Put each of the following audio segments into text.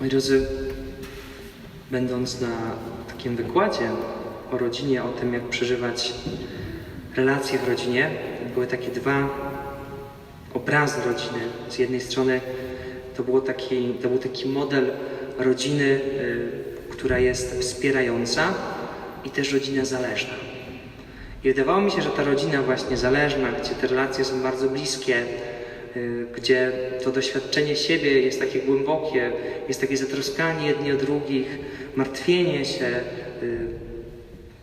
Moi drodzy, będąc na takim wykładzie o rodzinie, o tym, jak przeżywać relacje w rodzinie, były takie dwa obrazy rodziny. Z jednej strony to, było taki, to był taki model rodziny, y, która jest wspierająca i też rodzina zależna. I wydawało mi się, że ta rodzina właśnie zależna, gdzie te relacje są bardzo bliskie, gdzie to doświadczenie siebie jest takie głębokie, jest takie zatroskanie jedni o drugich, martwienie się, y,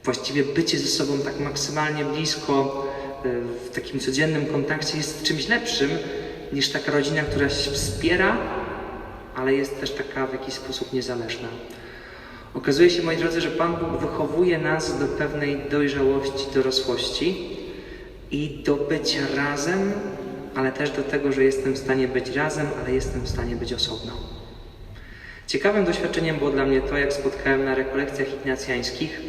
właściwie bycie ze sobą tak maksymalnie blisko, y, w takim codziennym kontakcie jest czymś lepszym niż taka rodzina, która się wspiera, ale jest też taka w jakiś sposób niezależna. Okazuje się, moi drodzy, że Pan Bóg wychowuje nas do pewnej dojrzałości, dorosłości i do bycia razem, ale też do tego, że jestem w stanie być razem, ale jestem w stanie być osobno. Ciekawym doświadczeniem było dla mnie to, jak spotkałem na rekolekcjach ignacjańskich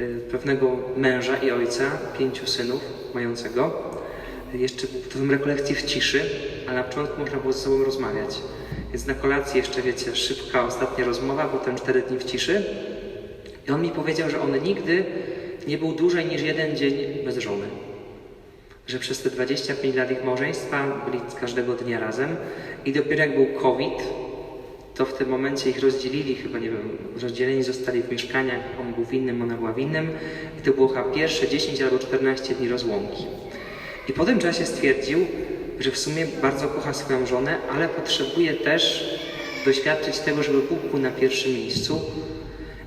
y, pewnego męża i ojca, pięciu synów mającego. Jeszcze to są rekolekcje w ciszy, ale na początku można było ze sobą rozmawiać. Więc na kolacji jeszcze, wiecie, szybka ostatnia rozmowa, potem cztery dni w ciszy. I on mi powiedział, że on nigdy nie był dłużej niż jeden dzień bez żony. Że przez te 25 lat ich małżeństwa byli każdego dnia razem i dopiero jak był COVID, to w tym momencie ich rozdzielili, chyba nie wiem, rozdzieleni zostali w mieszkaniach, on był w innym, ona była w innym i to było chyba pierwsze 10 albo 14 dni rozłąki. I po tym czasie stwierdził, że w sumie bardzo kocha swoją żonę, ale potrzebuje też doświadczyć tego, żeby Bóg był na pierwszym miejscu.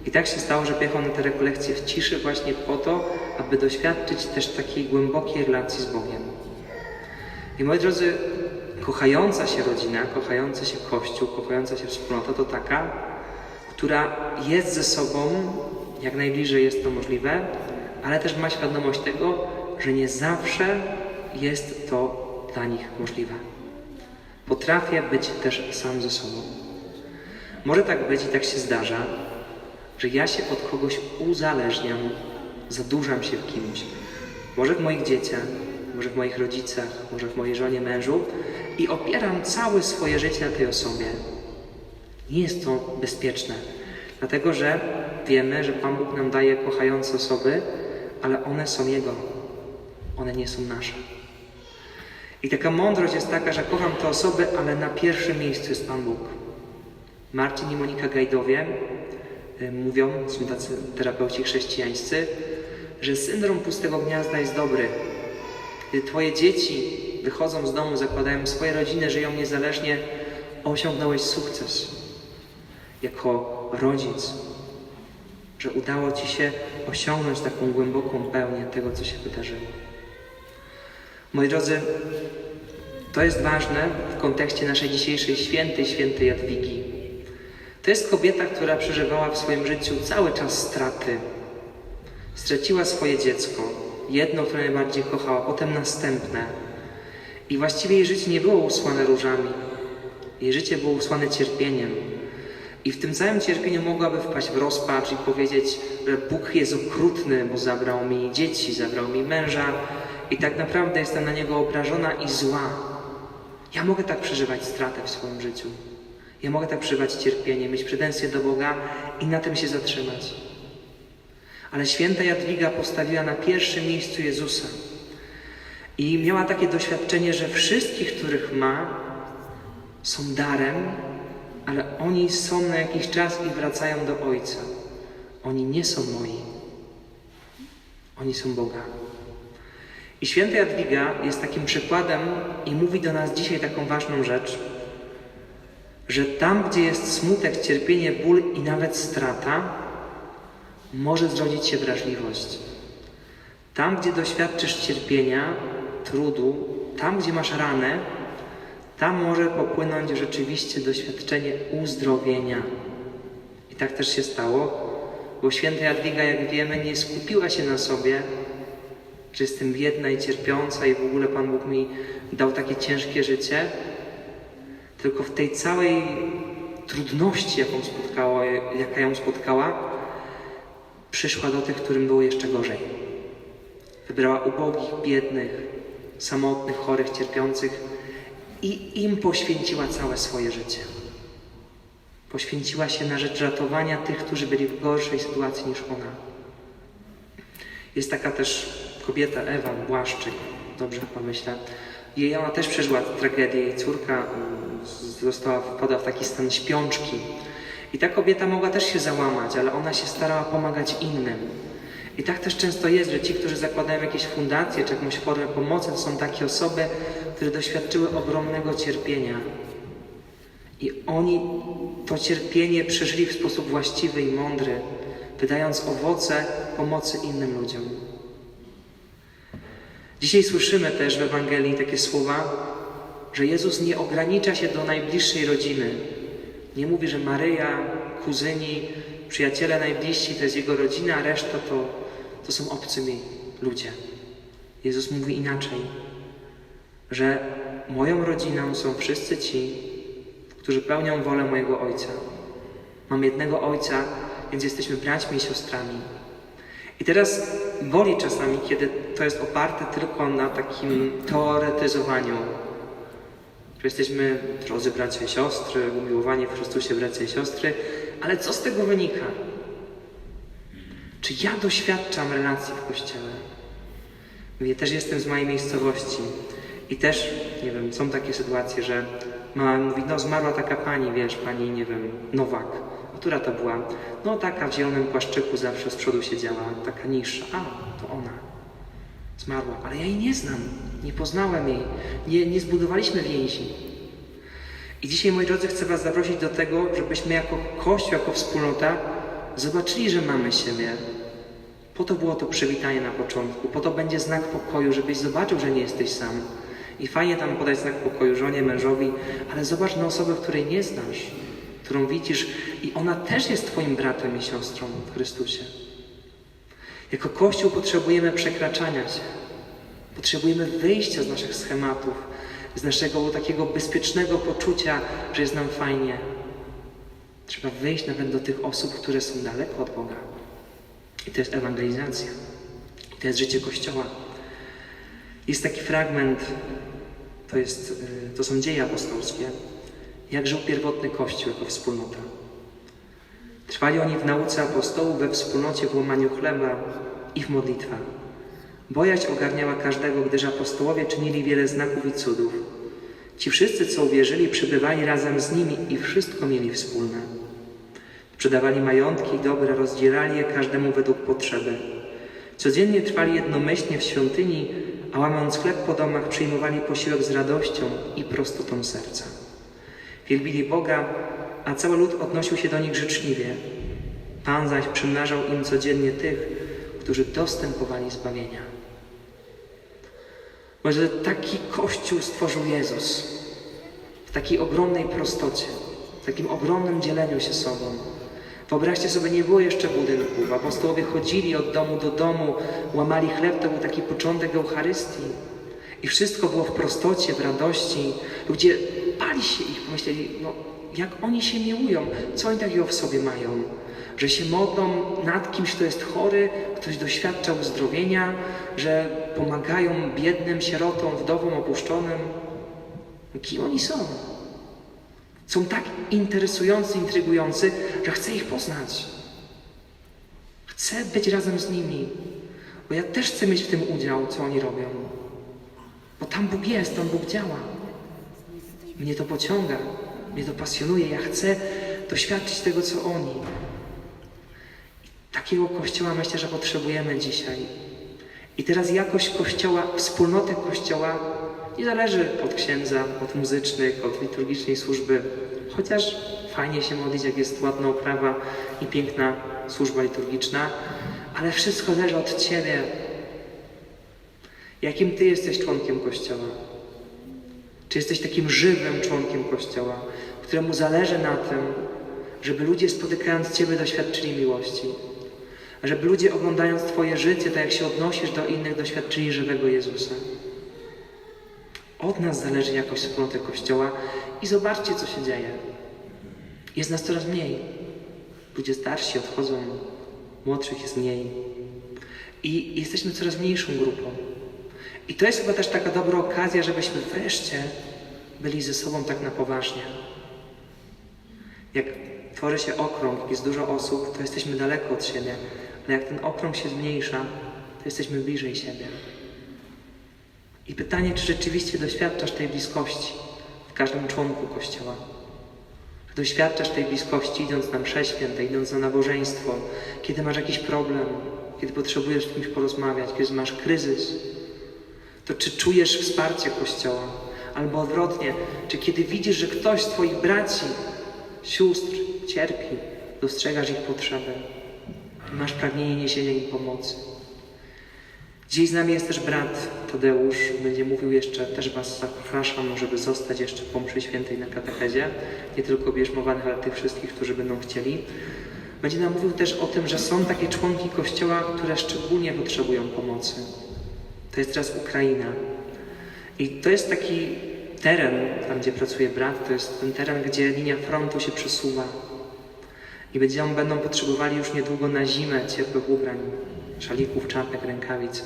I tak się stało, że pojechał na te rekolekcje w ciszy właśnie po to, aby doświadczyć też takiej głębokiej relacji z Bogiem. I moi drodzy, kochająca się rodzina, kochający się Kościół, kochająca się wspólnota to taka, która jest ze sobą, jak najbliżej jest to możliwe, ale też ma świadomość tego, że nie zawsze jest to dla nich możliwe. Potrafię być też sam ze sobą. Może tak być i tak się zdarza, że ja się od kogoś uzależniam, zadurzam się w kimś. Może w moich dzieciach, może w moich rodzicach, może w mojej żonie, mężu i opieram całe swoje życie na tej osobie. Nie jest to bezpieczne, dlatego że wiemy, że Pan Bóg nam daje kochające osoby, ale one są Jego. One nie są nasze. I taka mądrość jest taka, że kocham te osoby, ale na pierwszym miejscu jest Pan Bóg. Marcin i Monika Gajdowie mówią, są tacy terapeuci chrześcijańscy, że syndrom pustego gniazda jest dobry. Kiedy Twoje dzieci wychodzą z domu, zakładają swoje rodziny, żyją niezależnie, osiągnąłeś sukces jako rodzic, że udało Ci się osiągnąć taką głęboką pełnię tego, co się wydarzyło. Moi drodzy, to jest ważne w kontekście naszej dzisiejszej świętej, świętej Jadwigi. To jest kobieta, która przeżywała w swoim życiu cały czas straty. Straciła swoje dziecko, jedno, które najbardziej kochała, potem następne. I właściwie jej życie nie było usłane różami. Jej życie było usłane cierpieniem. I w tym całym cierpieniu mogłaby wpaść w rozpacz i powiedzieć, że Bóg jest okrutny, bo zabrał mi dzieci, zabrał mi męża i tak naprawdę jestem na Niego obrażona i zła. Ja mogę tak przeżywać stratę w swoim życiu. Ja mogę tak przeżywać cierpienie, mieć pretensje do Boga i na tym się zatrzymać. Ale święta Jadwiga postawiła na pierwszym miejscu Jezusa. I miała takie doświadczenie, że wszystkich, których ma, są darem, ale oni są na jakiś czas i wracają do Ojca. Oni nie są moi. Oni są Boga. I święta Jadwiga jest takim przykładem i mówi do nas dzisiaj taką ważną rzecz, że tam, gdzie jest smutek, cierpienie, ból i nawet strata, może zrodzić się wrażliwość. Tam, gdzie doświadczysz cierpienia, trudu, tam, gdzie masz ranę, tam może popłynąć rzeczywiście doświadczenie uzdrowienia. I tak też się stało, bo święta Jadwiga, jak wiemy, nie skupiła się na sobie, że jestem biedna i cierpiąca i w ogóle Pan Bóg mi dał takie ciężkie życie, tylko w tej całej trudności, jaką spotkała, jaka ją spotkała, przyszła do tych, którym było jeszcze gorzej. Wybrała ubogich, biednych, samotnych, chorych, cierpiących i im poświęciła całe swoje życie. Poświęciła się na rzecz ratowania tych, którzy byli w gorszej sytuacji niż ona. Jest taka też kobieta, Ewa Błaszczyk, dobrze chyba. Jej ona też przeżyła tragedię. Jej córka mm, została, wpadła w taki stan śpiączki. I ta kobieta mogła też się załamać, ale ona się starała pomagać innym. I tak też często jest, że ci, którzy zakładają jakieś fundacje czy jakąś formę pomocy, to są takie osoby, które doświadczyły ogromnego cierpienia. I oni to cierpienie przeżyli w sposób właściwy i mądry, wydając owoce pomocy innym ludziom. Dzisiaj słyszymy też w Ewangelii takie słowa, że Jezus nie ogranicza się do najbliższej rodziny. Nie mówi, że Maryja, kuzyni, przyjaciele najbliżsi to jest jego rodzina, a reszta to, to są obcy mi ludzie. Jezus mówi inaczej, że moją rodziną są wszyscy ci, którzy pełnią wolę mojego Ojca. Mam jednego Ojca, więc jesteśmy braćmi i siostrami. I teraz boli czasami, kiedy to jest oparte tylko na takim teoretyzowaniu, że jesteśmy drodzy bracia i siostry, umiłowani w Chrystusie bracia i siostry, ale co z tego wynika? Czy ja doświadczam relacji w Kościele? Ja też jestem z mojej miejscowości i też, nie wiem, są takie sytuacje, że mama mówi, no zmarła taka pani, wiesz, pani, nie wiem, Nowak. Która to była? No taka w zielonym płaszczyku zawsze z przodu siedziała, taka niższa. A, to ona. Zmarła, ale ja jej nie znam, nie poznałem jej, nie, nie zbudowaliśmy więzi. I dzisiaj, moi drodzy, chcę Was zaprosić do tego, żebyśmy jako Kościół, jako wspólnota zobaczyli, że mamy siebie. Po to było to przywitanie na początku, po to będzie znak pokoju, żebyś zobaczył, że nie jesteś sam. I fajnie tam podać znak pokoju żonie, mężowi, ale zobacz na osobę, której nie znasz, którą widzisz i ona też jest Twoim bratem i siostrą w Chrystusie. Jako Kościół potrzebujemy przekraczania się. Potrzebujemy wyjścia z naszych schematów, z naszego takiego bezpiecznego poczucia, że jest nam fajnie. Trzeba wyjść nawet do tych osób, które są daleko od Boga. I to jest ewangelizacja. I to jest życie Kościoła. Jest taki fragment, to, jest, y, to są dzieje apostolskie, jak żył pierwotny Kościół jako wspólnota. Trwali oni w nauce apostołów, we wspólnocie w łamaniu chleba i w modlitwach. Bojaźń ogarniała każdego, gdyż apostołowie czynili wiele znaków i cudów. Ci wszyscy, co uwierzyli, przybywali razem z nimi i wszystko mieli wspólne. Sprzedawali majątki i dobra, rozdzielali je każdemu według potrzeby. Codziennie trwali jednomyślnie w świątyni, a łamiąc chleb po domach przyjmowali posiłek z radością i prostotą serca. Wielbili Boga, a cały lud odnosił się do nich życzliwie. Pan zaś przymnażał im codziennie tych, którzy dostępowali zbawienia. Może taki Kościół stworzył Jezus w takiej ogromnej prostocie, w takim ogromnym dzieleniu się sobą. Wyobraźcie sobie, nie było jeszcze budynków. Apostołowie chodzili od domu do domu, łamali chleb, to był taki początek Eucharystii. I wszystko było w prostocie, w radości. Ludzie bali się ich, pomyśleli, no jak oni się miłują, co oni takiego w sobie mają? Że się modlą nad kimś, kto jest chory, ktoś doświadcza uzdrowienia, że pomagają biednym, sierotom, wdowom opuszczonym. Kim oni są? Są tak interesujący, intrygujący, że chcę ich poznać. Chcę być razem z nimi, bo ja też chcę mieć w tym udział, co oni robią. Bo tam Bóg jest, tam Bóg działa. Mnie to pociąga, mnie to pasjonuje. Ja chcę doświadczyć tego, co oni. I takiego kościoła myślę, że potrzebujemy dzisiaj. I teraz jakość kościoła, wspólnotę kościoła nie zależy od księdza, od muzycznych, od liturgicznej służby. Chociaż fajnie się modlić, jak jest ładna oprawa i piękna służba liturgiczna, ale wszystko zależy od Ciebie. Jakim Ty jesteś członkiem Kościoła? Czy jesteś takim żywym członkiem Kościoła, któremu zależy na tym, żeby ludzie spotykając Ciebie doświadczyli miłości? Żeby ludzie oglądając Twoje życie, tak jak się odnosisz do innych, doświadczyli żywego Jezusa? Od nas zależy jakość wspólnoty Kościoła i zobaczcie, co się dzieje. Jest nas coraz mniej. Ludzie starsi odchodzą, młodszych jest mniej. I jesteśmy coraz mniejszą grupą. I to jest chyba też taka dobra okazja, żebyśmy wreszcie byli ze sobą tak na poważnie. Jak tworzy się okrąg, jest dużo osób, to jesteśmy daleko od siebie, ale jak ten okrąg się zmniejsza, to jesteśmy bliżej siebie. I pytanie, czy rzeczywiście doświadczasz tej bliskości w każdym członku Kościoła? Czy doświadczasz tej bliskości idąc na msze święte, idąc na nabożeństwo, kiedy masz jakiś problem, kiedy potrzebujesz z kimś porozmawiać, kiedy masz kryzys? To czy czujesz wsparcie Kościoła? Albo odwrotnie, czy kiedy widzisz, że ktoś z Twoich braci, sióstr cierpi, dostrzegasz ich potrzebę i masz pragnienie niesienia im pomocy? Dziś z nami jest też brat Tadeusz. Będzie mówił jeszcze, też Was zapraszam, żeby zostać jeszcze po mszy świętej na katechezie. Nie tylko bierzmowanych, ale tych wszystkich, którzy będą chcieli. Będzie nam mówił też o tym, że są takie członki Kościoła, które szczególnie potrzebują pomocy. To jest teraz Ukraina. I to jest taki teren, tam gdzie pracuje brat, to jest ten teren, gdzie linia frontu się przesuwa. I będą, będą potrzebowali już niedługo na zimę ciepłych ubrań, szalików, czapek, rękawic.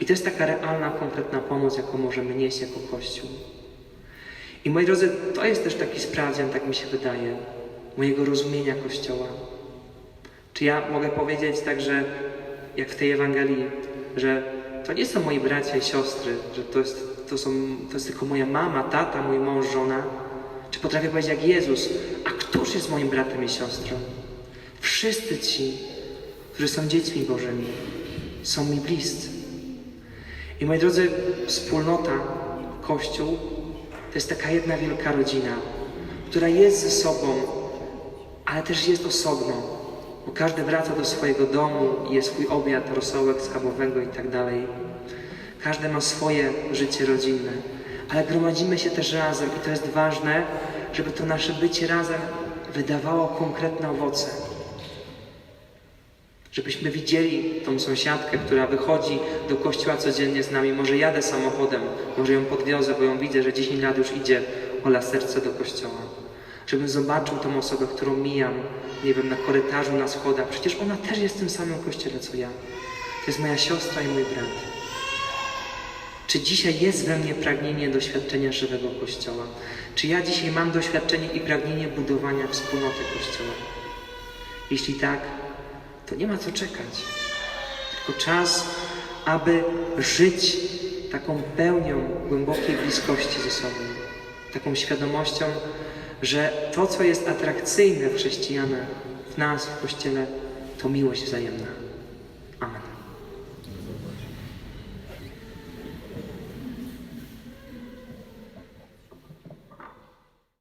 I to jest taka realna, konkretna pomoc, jaką możemy nieść jako Kościół. I moi drodzy, to jest też taki sprawdzian, tak mi się wydaje, mojego rozumienia Kościoła. Czy ja mogę powiedzieć także, jak w tej Ewangelii, że to nie są moi bracia i siostry, że to jest, to są, to jest tylko moja mama, tata, mój mąż, żona? Czy potrafię powiedzieć jak Jezus, a któż jest moim bratem i siostrą? Wszyscy ci, którzy są dziećmi Bożymi, są mi bliscy. I moi drodzy, wspólnota, Kościół, to jest taka jedna wielka rodzina, która jest ze sobą, ale też jest osobno, bo każdy wraca do swojego domu i jest swój obiad, rosołek schabowego i tak dalej. Każdy ma swoje życie rodzinne, ale gromadzimy się też razem i to jest ważne, żeby to nasze bycie razem wydawało konkretne owoce. Żebyśmy widzieli tą sąsiadkę, która wychodzi do kościoła codziennie z nami. Może jadę samochodem, może ją podwiozę, bo ją widzę, że 10 lat już idzie ola serce do kościoła. Żebym zobaczył tą osobę, którą mijam, nie wiem, na korytarzu, na schodach. Przecież ona też jest w tym samym kościele, co ja. To jest moja siostra i mój brat. Czy dzisiaj jest we mnie pragnienie doświadczenia żywego Kościoła? Czy ja dzisiaj mam doświadczenie i pragnienie budowania wspólnoty Kościoła? Jeśli tak, to nie ma co czekać. Tylko czas, aby żyć taką pełnią głębokiej bliskości ze sobą. Taką świadomością, że to, co jest atrakcyjne w chrześcijanach, w nas, w Kościele, to miłość wzajemna.